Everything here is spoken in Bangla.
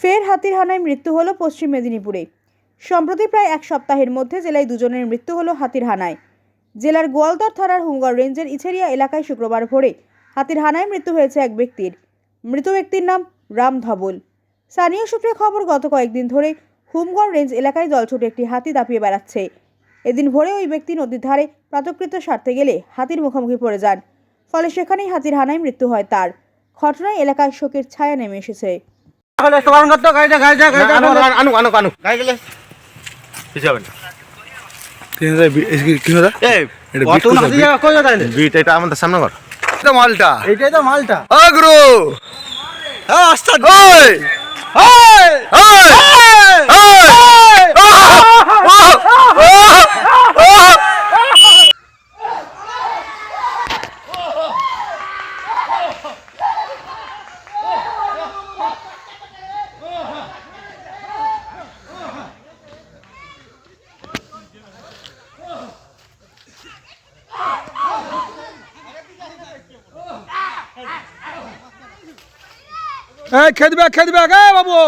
ফের হাতির হানায় মৃত্যু হলো পশ্চিম মেদিনীপুরে। সম্প্রতি প্রায় এক সপ্তাহের মধ্যে জেলায় দুজনের মৃত্যু হলো হাতির হানায় জেলার গোয়ালদর থানার হুমগড় রেঞ্জের ইছেরিয়া এলাকায় শুক্রবার ভোরে হাতির হানায় মৃত্যু হয়েছে এক ব্যক্তির। মৃত ব্যক্তির নাম রাম ধবল। স্থানীয় সূত্রে খবর, গত কয়েকদিন ধরে হুমগড় রেঞ্জ এলাকায় দলছুটে একটি হাতি দাপিয়ে বেড়াচ্ছে। এদিন ভোরে ওই ব্যক্তি নদীর ধারে প্রাতকৃত সারতে গেলে হাতির মুখোমুখি পড়ে যান, ফলে সেখানেই হাতির হানায় মৃত্যু হয় তার। ঘটনায় এলাকায় শোকের ছায়া নেমে এসেছে। সমান করতো গাড়িটা গাড়িটা গাড়িটা আনু আনু আনু গাড়ি গেলে? কিছু হবে না। তিন হাজার বি- এই কি- কি হলো? এই খেদবে খেদবে গে বাবু